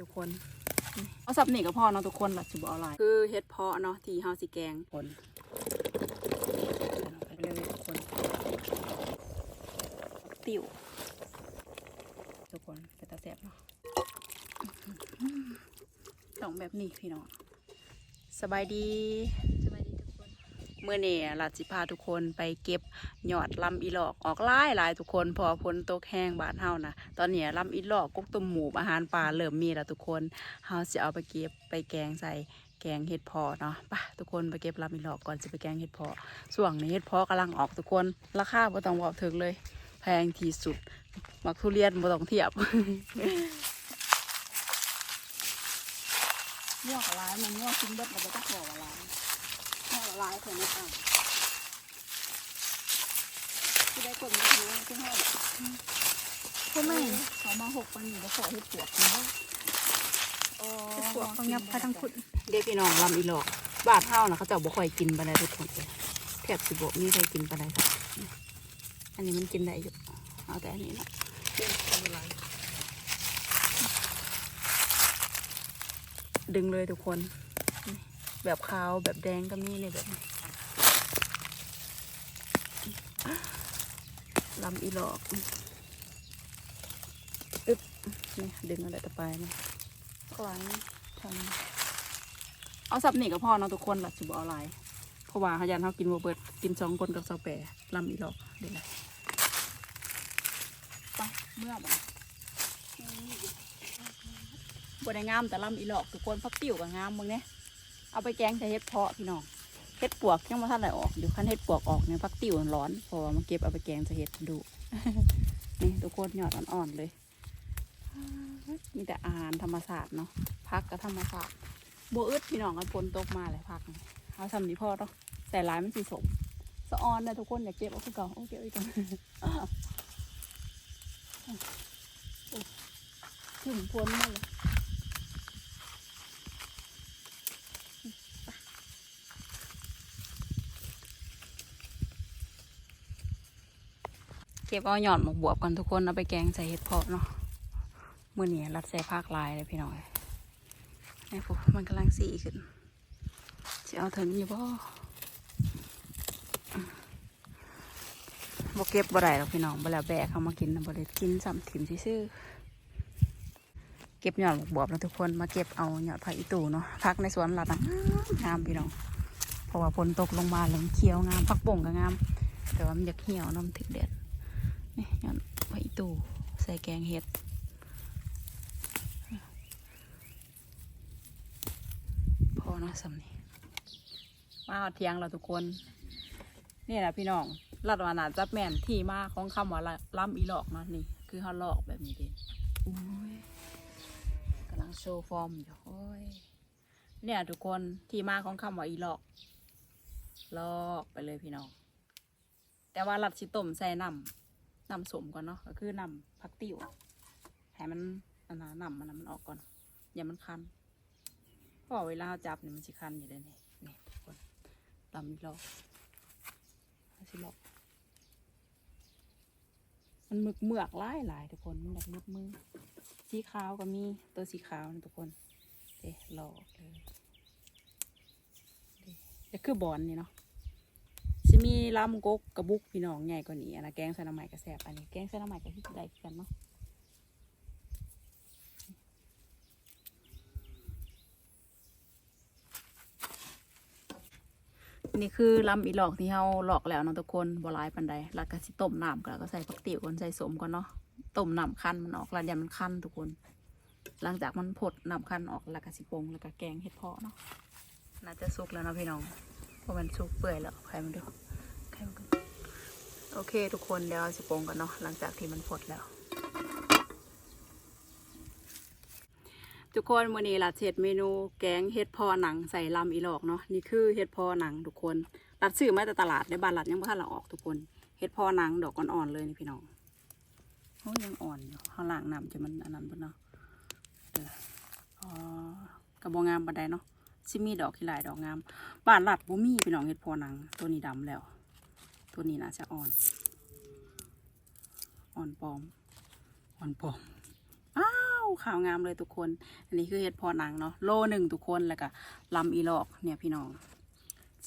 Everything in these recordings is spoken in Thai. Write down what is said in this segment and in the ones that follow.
ทุกคนเอาสับนี่กับพ่อเนาะทุกคนหลักสิบเอาอะไรคือเฮ็ดเพาะเนาะที่เฮาสิแกงผลไปเลยทุกคนติ๋วทุกคนเป็นตาแสบเนาะต้องแบบนี้พี่น้องสบายดี สวัสดีทุกคน เมื่อนี่หลัดสิพาทุกคนไปเก็บหยอดลำอีหลอกออกหลายหลายทุกคนพอพ้นตกแห้งบานเฮานะตอนนี้ลำอีหลอกกุ๊กตุ่มหมูอาหารป่าเริ่มมีแล้วทุกคนเฮาจะเอาไปเก็บไปแกงใส่แกงเห็ดเพอเนาะไปทุกคนไปเก็บลำอีหลอกก่อนจะไปแกงเห็ดเพอส่วงนี้เห็ดเพอกำลังออกทุกคนราคาบ่ต้องบอกถึงเลย แพงที่สุดมักทุเรียนบ่ต้องเทียบงอกร้ายมันงอกกินเบิดเราไม่ต้องบอกอะไร งอกร้ายเถอะนะอะที่ได้กดมือถือที่ให้ก็ไม่เขามาหกปันอยู่แล้วขอให้ปวดเนาะปวกของยับพระทั้งคุณเด็กพี่น้องลำอีหลอก บาดเท่านะเขาเจะบ่ค่อยกินปานใดทุกคนเลยแทบสิบ่มีใครกินปานใดครับอันนี้มันกินได้อยู่เอาแต่อันนี้เนาะดึงเลยทุกคนนี่ แบบขาวแบบแดงก็มีเลยแบบนี้ลำอีหลอกอึ๊บนี่ดึงอะไรต่อไปนะกลางทำเอาสับหนีกับพ่อเนาะทุกคนหลักสิบเอาหลเพราะว่าขยันเขากินโบเบิดกินสองคนกับสาแปรลำอีหลอกเดี๋ยวนะไปเมื่อบ่บได้งามแต่ลำอีหลอกทุกคนพักติ๋วกับงามมึงเนี่ย เอาไปแกงใส่เห็ดเพาะพี่น้องเห็ดปวกยังมาท่านไหนออกอยู่ขั้นเห็ดปวกออกเนี่ยพักติ๋วนร้อนพอมาเก็บเอาไปแกงใส่เห็ดดูนี่ทุกคนยอดอ่อนๆเลยมีแต่อาหารธรรมศาสตร์เนาะพักกับธรรมศาสตร์โบอึดพี่น้องกันฝนตกมาเลยพักเอาสำนีพ่อเนาะแต่ลายมันสีสมสะออนนะทุกคนอย่าเก็บเอาคือเก่าเอเก็บอีกก่อนถึงพ้นมาเลย ก็บเอาหยอดหมกบวบกันทุกคนเอาไปแกงใส่เห็ดเพาะเนาะมื่อนี้รัดใส่ภาคลายเลยพี่น้อยนี่ปุ๊มันกำลังสีขึ้นจะเอาถึงอยู่บ่บ่เก็บบ่ได้หรอกพี่น้องบ่แล้วแบกเขามากินนะบ่ได้กินซ้ำถิ่มซื่อเก็บหยอดบวบแล้วทุกคนมาเก็บเอาหยอดผักอีตูเนาะพักในสวนหลัดงามพี่น้องเพราะว่าฝนตกลงมาแล้วมันเขียวงามผักป่งก็งาม แต่ว่ามันอยากเหี่ยวน้ำถึงแดด นี่หยอดผักอีตู่ใส่แกงเห็ดพอเนาะสำนีมาเอาเทียงเราทุกคนนี่แหละพี่น้องรัดวานาจับแม่นที่มาของคำว่าละล้ำอีหลอกเนาะนี่ คือเขาหลอกแบบนี้เด่นอุ้ยกำลังโชว์ฟอร์มอยู่โอ้ยเนี่ยทุกคนที่มาของคำว่าอีหลอกลอกไปเลยพี่น้อง แต่ว่ารัดชิต้มใส่น้ำ นำสมก่อนเนาะก็คือนำผักติ๋วให้มันอันนั้นนำมันมันออกก่อน อย่ามันคันพอเวลาจับเนี่ยมันสิคันอยู่เลยนี่นี่ทุกคนตำอีกรอบเอาสิลอกมันหมึกเมือกหลายหลายทุกคนมันแบบมุดมือสีขาวก็มีตัวสีขาวนะทุกคนเอ๊ะลอกเลยเด้จะคือบอลนี่เนาะ สิมีลำกกกระบุกพี่น้องใหญ่กว่านี้อันนะแกงใส่น้ำใหม่กระแสบอันนี้แกงใส่น้ำใหม่กับที่ได้กันเนาะนี่คือลำอีหลอกที่เราหลอกแล้วนะทุกคนบลายปันใดแล้วก็สิต้มน้ำก่อนแล้วก็ใส่ผักติ๋วก่อนใส่สมก่อนเนาะต้มน้ำคั้นมันออกแล้วเดี๋ยวมันคั้นทุกคน หลังจากมันผดน้ำคั้นออกแล้วก็สิปรุงแล้วก็แกงเห็ดเพาะเนาะน่าจะสุกแล้วนะพี่น้อง พรามันสุกเปื่อยแล้วใครมันดูใครมันดูโอเค ทุกคนเดี๋ยวเอาสิปรุงกันเนาะหลังจากที่มันผดแล้ว ทุกคนวันนี้รัดเสร็จเมนูแกงเห็ดพอหนังใส่ลำอีหลอกเนาะนี่คือเห็ดพอหนังทุกคนรัดซื้อมาแต่ตลาดในบ้านรัดยังไม่ทันเราออกทุกคนเห็ดพอหนังดอกอ่อนๆเลยนี่พี่น้องโอ้ยังอ่อนอยู่ข้างล่างน้ำจะมันอันนั้นปะเนาะอ๋อกระบองงามปันไดเนาะ ซิมีดอกที่หลายดอกงามบ้านรัดบ่มีพี่น้องเห็ดพอหนัง ตัวนี้ดำแล้ว ตัวนี้น่าจะอ่อน อ่อนปลอม อ่อนปลอมอ้าวขาวงามเลยทุกคน อันนี้คือเห็ดพอหนังเนาะโลหนึ่งทุกคนแล้วก็ลำอีหลอกเนี่ยพี่น้อง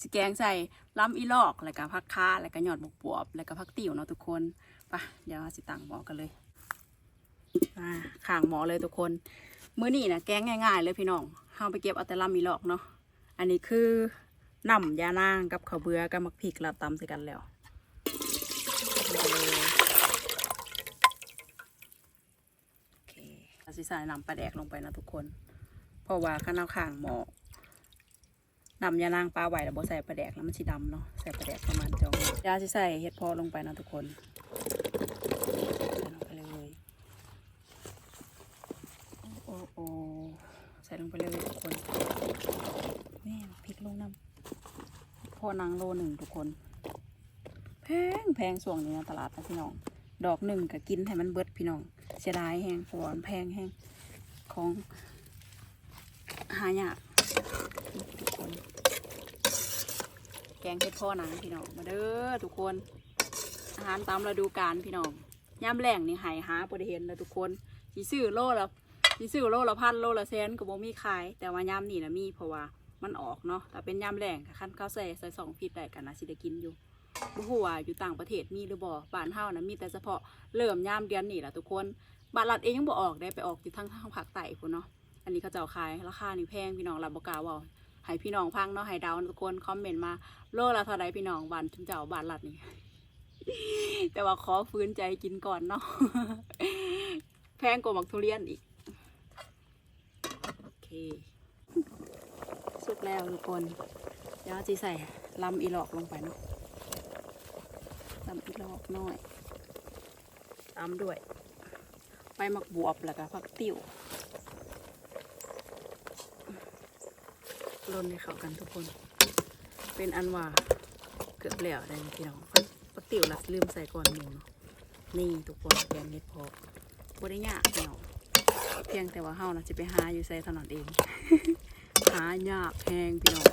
สแกงใส่ลำอีหลอกแล้วก็ผักคาแล้วก็หยอดบกบวบแล้วก็ผักติ๋วเนาะทุกคนไปะเดี๋ยวเราสิตังหมอกันเลยอ่าข้างหมอเลยทุกคน มื้อนี้นะแกงง่าย ๆ เลยพี่น้อง เฮาไปเก็บเอาแต่ลำอีหลอกเนาะ อันนี้คือน้ำยานางกับข้าวเบือกับมักพริกแล้วตำใส่กันแล้วโอเคเราสิใส่น้ำปลาแดกลงไปนะทุกคน เพราะว่าข้างนอกข้างหมอน้ำยานางปลาไหวแล้วบ่ใส่ปลาแดกแล้วมันสีดำเนาะ ใส่ปลาแดกประมาณจองยาสิใส่เห็ดพอลงไปนะทุกคนใส่ลงไปเลยโอ้โอ้ใส่ ลงไปเลยทุกคนแม่พริกลงน้ำพอนางโลหนึ่งทุกคน แพงแพงส่วงนี้นะตลาดนะพี่น้อง ดอกหนึ่งก็กินให้มันเบิดพี่น้อง เสียดายแห้งเพราะว่ามันแพงแห้งของหายากทุกคน แกงเห็ดพ่อหนังพี่น้องมาเด้อทุกคน อาหารตามฤดูกาลพี่น้องย่ำแรงนี่หายหาประเห็นเลยทุกคนสีซื้อโลและ สีซื้อโลละพันโลละแสนก็บ่มีขาย แต่ว่าย่ำนี่นะมีเพราะว่ามันออกเนาะแต่เป็นย่ำแรงขั้นข้าวใส่ใส่สองฟีดได้กันนะสิได้กินอยู่บ่ฮู้ว่าอยู่ต่างประเทศมีหรือบ่บ้านเฮานะมีแต่เฉพาะเริ่มยามเดือนนี้ล่ะทุกคนบานรัดเองยังบ่ออกได้ไปออกอยู่ทางทางภาคใต้พุ่นเนาะอันนี้เขาเจ้าขายราคานี่แพงพี่น้องรับบ่กล้าเว้าให้พี่น้องฟังเนาะให้เดาทุกคนคอมเมนต์มาโลละเท่าใดพี่น้องบ้านจุมเจ้าบ้านรัดนี่แต่ว่าขอฟื้นใจกินก่อนเนาะแพงกว่าหมักทุเรียนอีก สุกแล้วทุกคนเดี๋ยวจีใส่ลำอีหลอกลงไปเนาะตำอีกรอบหน้อยตามด้วยใบหมักบวบแล้วก็ผักติ๋วลนให้เข้ากันทุกคน เป็นอันว่าเกือบแล้วได้พี่น้องผักติ๋วลัดลืมใส่ก่อนหมูเนาะนี่ทุกคนแกงเห็ดพาะบได้ยาพี่น้อง พียงแต่ว่าเฮานะจะไปหาอยู่ใส่ถนนเอง หายากแพงพี่น้อง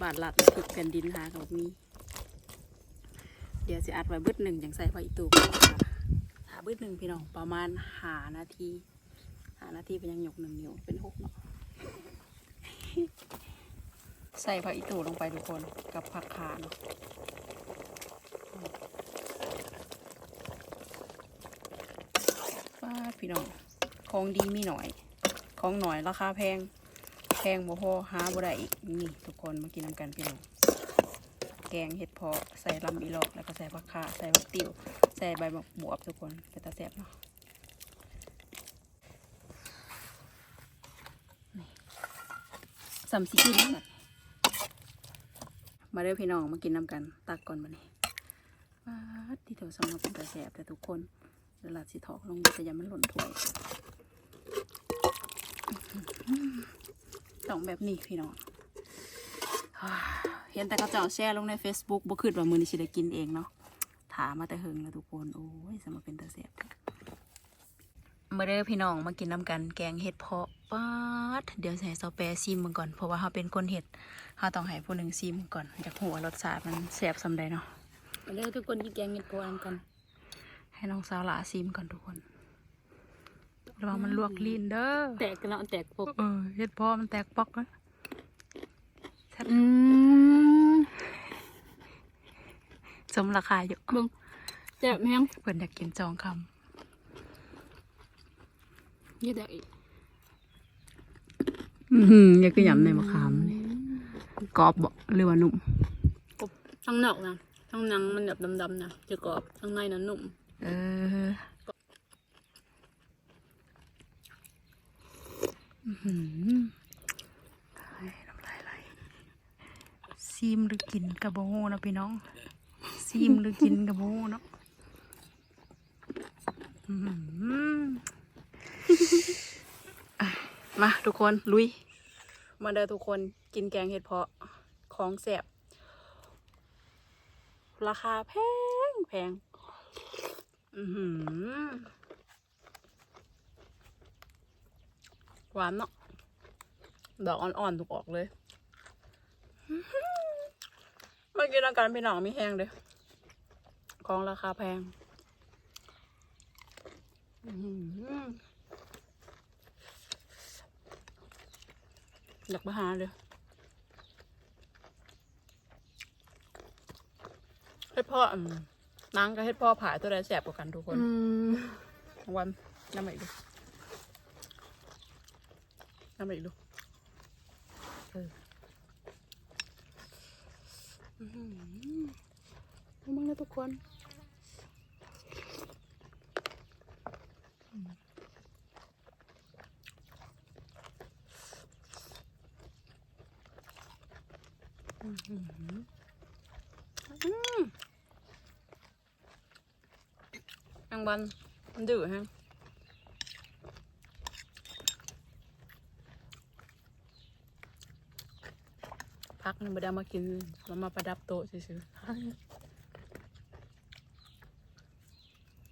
บาทลัดพิกแผ่นดินหากับมีเดี๋ยวจะอัดไว้เบิดหนึ่งอย่างใส่ไฟอีตูกหาเบิดหนึ่งพี่น้องประมาณหานาทีหานาทีเป็นยังหยกหนึ่งนิ้วเป็นหกเนาะใส่ผักอีตูลงไปทุกคนกับผักขาเนาะป้าพี่น้อง ของดีมีหน่อย ของหน่อยราคาแพง แพงบ่พอหาบ่ได้อีกนี่ทุกคนมากินน้ำกันพี่น้องแกงเห็ดเพาะใส่ลำอีหลอกแล้วก็ใส่ผักขาใส่ผักติ๋วใส่ใบมะบวบทุกคนเป็นตาแซ่บเนาะนี่สำสิกินแล้วบัดมาเด้อพี่น้องมากินน้ำกัน ตักก่อนมาเนี่ว้าดที่เถวซองมาเป็นตาแซ่บแต่ทุกคนเวลาสิถอกลงแต่ยังมันหล่นถ้วย ต้องแบบนี้พี่น้องเห็นแต่เขาเจ้าแชร์ลงใน Facebook บ่คิดว่ามือนี้สิได้กินเองเนาะถามมาแต่เฮิงแล้วทุกคน โอ้ยสมาเป็นตาแซ่บมาเด้อพี่น้องมากินน้ำกันแกงเห็ดเพาะป๊าดเดี๋ยวใส่ซอแปรซิมมันก่อน เพราะว่าเขาเป็นคนเห็ดเขาต้องให้ผู้หนึ่งซิมก่อนอยากหัวารสชาติมันแซ่บสำใดเนาะมาเด้อทุกคนกินแกงเห็ดโพนกัน ให้น้องสาวหลาซิมก่อนทุกคน ระวังมันลวกลิ้นเด้อแตกกันแล้วแตกปกเออเห็ดเพาะมันแตกปอกนะแซ่บอืมสมราคาอยู่เบิ่งแซ่บแฮงเพิ่นอยากกินจองคำเยอะแตกอีกอือหืออยากกินยำในมะขามนี่กรอบบ่หรือว่านุ่มกบทั้งนอกนะทั้งหนังมันแบบดำๆนะจะกรอบทั้งในนั้นนุ่ม เอออื้อหือไอ้ น้ำลายไหลซีมหรือกินกระโบฮูนะพี่น้อง ซีมหรือกินกระโบฮูเนาะอื้อหืออะมาทุกคนลุย มาเด้อทุกคนกินแกงเห็ดเพาะของแสบราคาแพงแพง อือหือ หวานเนาะดอกอ่อนๆถูกออกเลยเมื่อกี้ร่าการพี่หนองมีแห้งเลยของราคาแพงอยากมาหาเลยให้พ่อนังกับให้พ่อผายตัวใดแสบกว่ากันทุกคนวันน้ำใหม่ดูำมาอีกดูเอออื้อหือเอามั่งนะทุกคนอังบันมันดื้อฮะ พักนึงไม่ได้มากินมันมาประดับโต๊ะซื่อ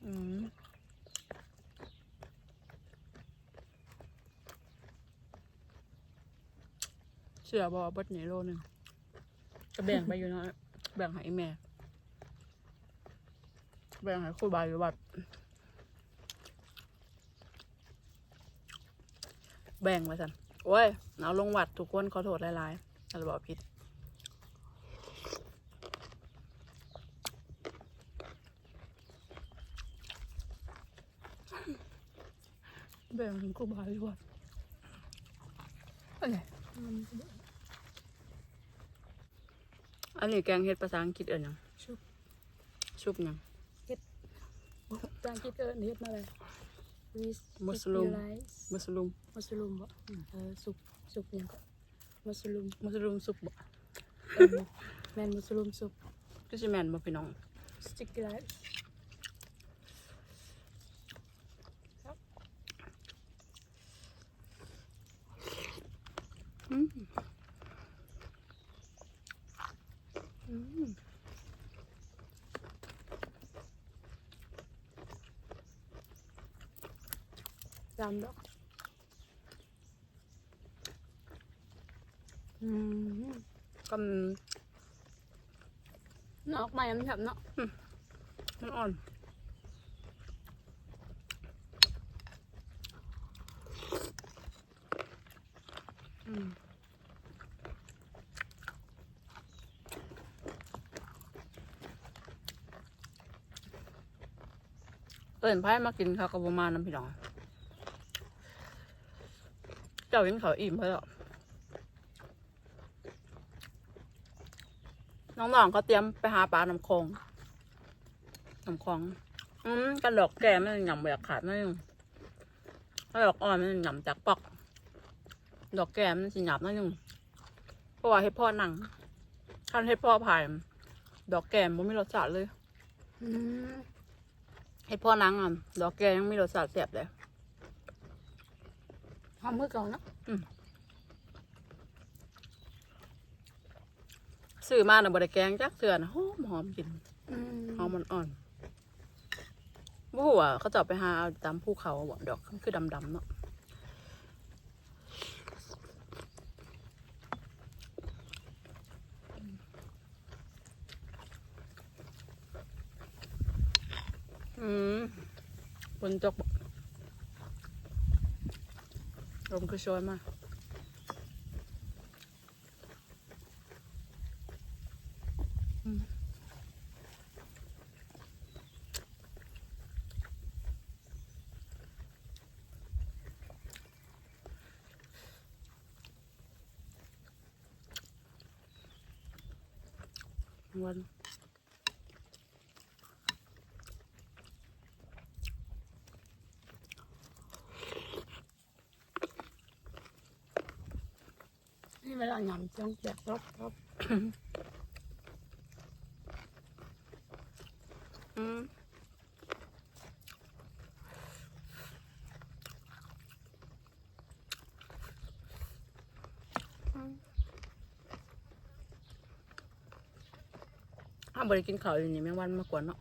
อืมเชื่อบอกว่าเบดหนโลหนึงก็แบ่งไปอยู่นะแบ่งให้แม่ แบ่งให้ครูบาอยู่วัดแบ่งไว้สันโอ้ยเอาลงวัดทุกคนขอโทษหลายๆ ถ้าเราบอกผิดแบ่งให้ครูบาอยู่วัดเอ้ยอันนี้แกงเฮ็ดภาษาอังกฤษเอิญยังชุบชุบยังจางคิดเกินเฮ็ดมาเลย with Mushroom. sticky rice มัสลุมมัสลูมบ่เออสุกสุกหยังก็ มัสลูมมัสลุมซุปบ่เออแม่นมัสลูมสุกก็สิแม่นบ่พี่น้อง sticky rice อืมอืมจำดอก อืม ก็มันนอกใหม่มันแบบเนาะมันอ่อนอืมเอิญไพ่มากินข้าวกับประมาณน้ำพี่น้อง เจ้ากินข้าวอิ่มเพื่อ น้องๆเขาเตรียมไปหาปลาน้ำคลองน้ำคลองอืมกระดอกแก่มันหย่ำแบบขาดนั่นเองกระดอกอ่อนมันหย่ำจากปอกดอกแก่มันสิหยาบนั่นเองเพราะว่าเฮ็ดพ่อหนังคันเฮ็ดพ่อผ่ายดอกแก่มันไม่รสชาติเลยอืมเฮ็ดพ่อหนังอะดอกแก่ยังมีรสชาติแซ่บเลยหอมมือเก่าเนาะ ซื้อมาน่ะบ่ได้แกงจักเทื่อนะหอมหอมกินอืมหอมมันอ่อนบ่ฮู้ว่าเขาจะเอาไปหาเอาตามภูเขาบ่ดอกมันคือดำๆเนาะอืมฝนตกบ่ลมคือโชยมาก วันนี่เวลาหยำจ้องแจกรอบรอบ บริกินข้าวอยู่นี่แมงวันมากกว่าเนาะ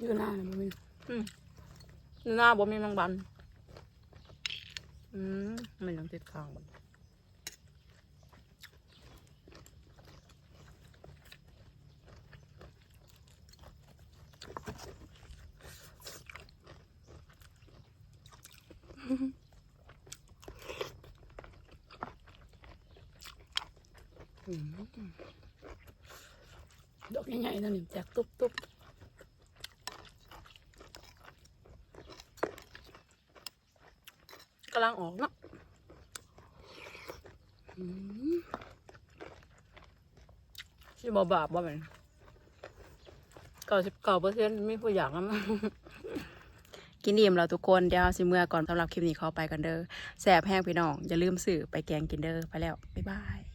อยู่หน้าน่ะมันมีหน้าบ่มีแมงวันอืมมันยังติดข้างมั ใหญ่ๆนั่นนี่แจกตุ๊บตุ๊บกำลังออกเนาะชิบอบาบว่าเป็นเก้าสิบเก้าเปอร์เซ็นต์มีผู้อยากนะมั้งกินอิ่มแล้วทุกคนเดี๋ยวสิเมื่อก่อนสำหรับคลิปนี้เขาไปกันเด้อแสบแห้งพี่น้อง อย่าลืมสื่อไปแกงกินเด้อไปแล้ว บ๊ายบาย